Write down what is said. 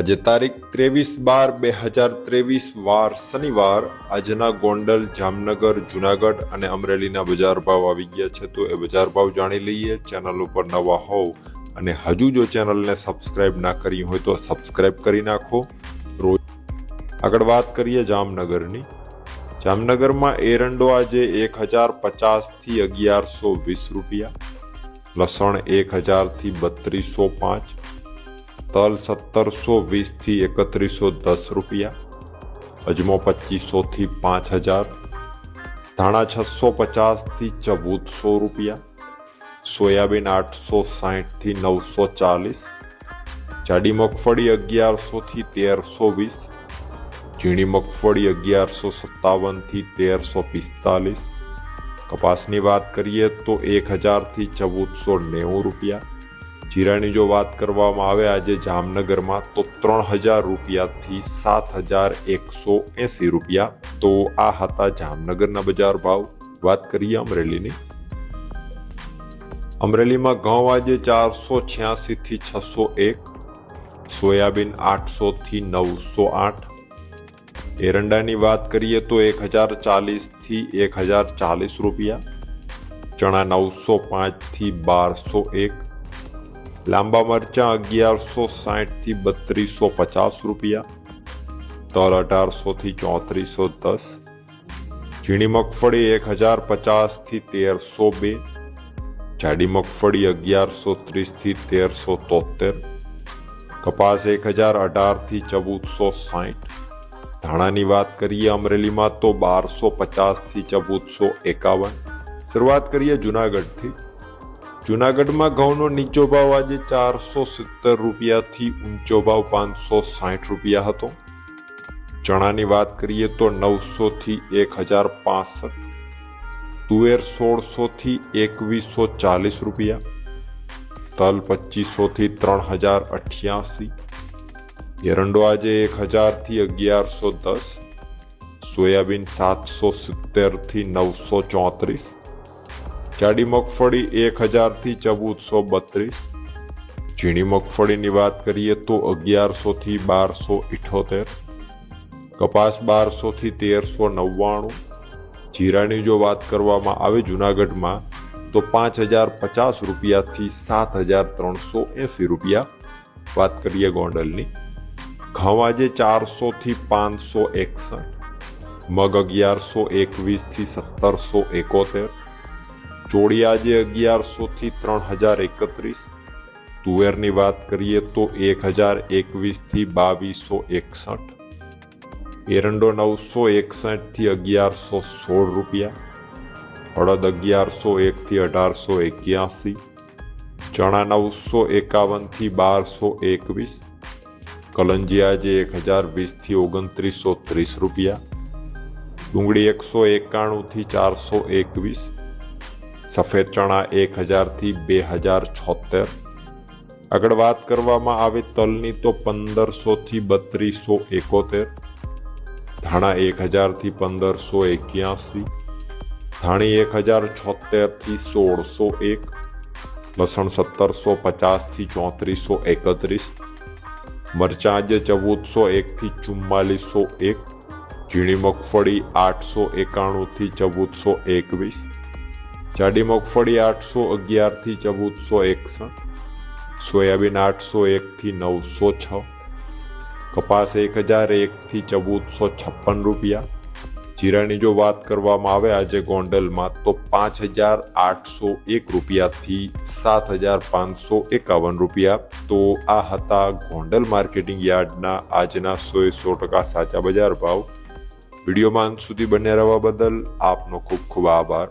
આજે તારીખ ત્રેવીસ બાર બે હજાર ત્રેવીસ વાર શનિવાર આજના ગોંડલ, જામનગર, જુનાગઢ અને અમરેલીના બજાર ભાવ આવી ગયા છે. તો એ બજાર ભાવ જાણી લઈએ. ચેનલ ઉપર નવા હોવ અને હજુ જો ચેનલને સબસ્ક્રાઇબ ના કરી હોય તો સબસ્ક્રાઇબ કરી નાખો. રોજ આગળ વાત કરીએ જામનગરની. જામનગરમાં એરંડો આજે એક હજાર પચાસથી અગિયારસો વીસ રૂપિયા, લસણ એક હજારથી બત્રીસો પાંચ તલ સત્તરસો વીસથી એકત્રીસો દસ રૂપિયા અજમો પચીસોથી પાંચ હજાર ધાણા છસો પચાસથી ચૌદસો રૂપિયા સોયાબીન આઠસો સાહીઠથી નવસો ચાલીસ જાડી મગફળી અગિયારસોથી તેરસો વીસ ઝીણી મગફળી અગિયારસો સત્તાવનથી તેરસો પિસ્તાલીસ કપાસની વાત કરીએ તો એક હજારથી ચૌદસો નેવું રૂપિયા જીરાની જો વાત કરવામાં આવે આજે જામનગરમાં તો ત્રણ હજાર રૂપિયાથી સાત હજાર એકસો એંસી રૂપિયા તો આ હતા જામનગરના બજાર ભાવ. વાત કરીએ અમરેલીની. અમરેલીમાં ઘઉં આજે ચારસો છ્યાસીથી છસો એક, સોયાબીન આઠસોથી નવસો આઠ. એરંડાની વાત કરીએ તો એક હજાર ચાલીસથી એક હજાર ચાલીસ રૂપિયા, ચણા નવસો પાંચથી બારસો એક લાંબા મરચાં અગિયારસો સાહીઠથી બત્રીસો પચાસ રૂપિયા, તલ અઢારસોથી ચોત્રીસો દસ, ઝીણી મગફળી એક હજાર પચાસથી તેરસો બે, જાડી મગફળી અગિયારસો ત્રીસથી તેરસો તોતેર કપાસ એક હજાર અઢારથી ચૌદસો સાહીઠ ધાણાની વાત કરીએ અમરેલીમાં તો બારસો પચાસથી ચૌદસો એકાવન. શરૂઆત કરીએ જુનાગઢથી. જુનાગઢમાં ઘઉંનો નીચો ભાવ આજે ચારસો સિત્તેર રૂપિયાથી ઊંચો ભાવ પાંચસો સાઠ રૂપિયા હતો. ચણાની વાત કરીએ તો નવસોથી એક હજાર પાસઠ, તુવેર સોળસોથી એકવીસો ચાલીસ રૂપિયા, તલ પચીસોથી ત્રણ હજાર અઠ્યાસી, એરંડો આજે એક હજારથી અગિયારસો દસ, સોયાબીન સાતસો સિત્તેરથી નવસો ચોત્રીસ જાડી મગફળી એક હજારથી ચૌદસો બત્રીસ. ઝીણી મગફળીની વાત કરીએ તો અગિયારસોથી બારસો ઇઠોતેર. કપાસ બારસોથી તેરસો નવ્વાણું. જીરાની જો વાત કરવામાં આવે જુનાગઢમાં, તો પાંચ હજાર પચાસ રૂપિયાથી સાત હજાર ત્રણસો એંસી રૂપિયા. વાત કરીએ ગોંડલની. ઘઉં આજે ચારસોથી પાંચસો એકસઠ. મગ અગિયારસો એકવીસથી સત્તરસો એકોતેર. ચોળી આજે અગિયારસોથી ત્રણ હજાર એકત્રીસ. તુવેરની વાત કરીએ તો એક હજાર એકવીસથી બાવીસો એકસઠ. એરંડો નવસો એકસઠથી અગિયારસો સોળ રૂપિયા. અડદ અગિયારસો એકથી અઢારસો એક્યાસી. ચણા નવસો એકાવનથી બારસો એકવીસ. કલંજી આજે એક હજાર વીસથી ઓગણત્રીસો ત્રીસ રૂપિયા. ડુંગળી એકસો એકાણુંથી ચારસો એકવીસ. સફેદ ચણા એક હજારથી બે હજાર છોતેર. આગળ વાત કરવામાં આવે તલની તો પંદરસોથી બત્રીસો એકોતેર. ધાણા એક હજારથી પંદરસો એક્યાસી. ધાણી એક હજાર છોતેરથી સોળસો એક. લસણ સત્તરસો પચાસથી ચોત્રીસો એકત્રીસ. મરચાં જે ચૌદસો એકથી ચુમ્માલીસો એક. ઝીણી મગફળી આઠસો એકાણુંથી ચૌદસો એકવીસ. જાડી મગફળી આઠસો અગિયારથી ચૌદસો એકસઠ, સોયાબીન આઠસો એકથી નવસો છ, કપાસ એક હજાર એકથી ચૌદસો છપ્પન રૂપિયા. જીરાની જો વાત કરવામાં આવે આજે ગોંડલમાં, તો પાંચ હજાર આઠસો એક રૂપિયાથી સાત હજાર પાંચસો એકાવન રૂપિયા. તો આ હતા ગોંડલ માર્કેટિંગ યાર્ડના આજના સો સો ટકા સાચા બજાર ભાવ. વિડીયોમાં અંત સુધી બન્યા રહેવા બદલ આપનો ખૂબ ખૂબ આભાર.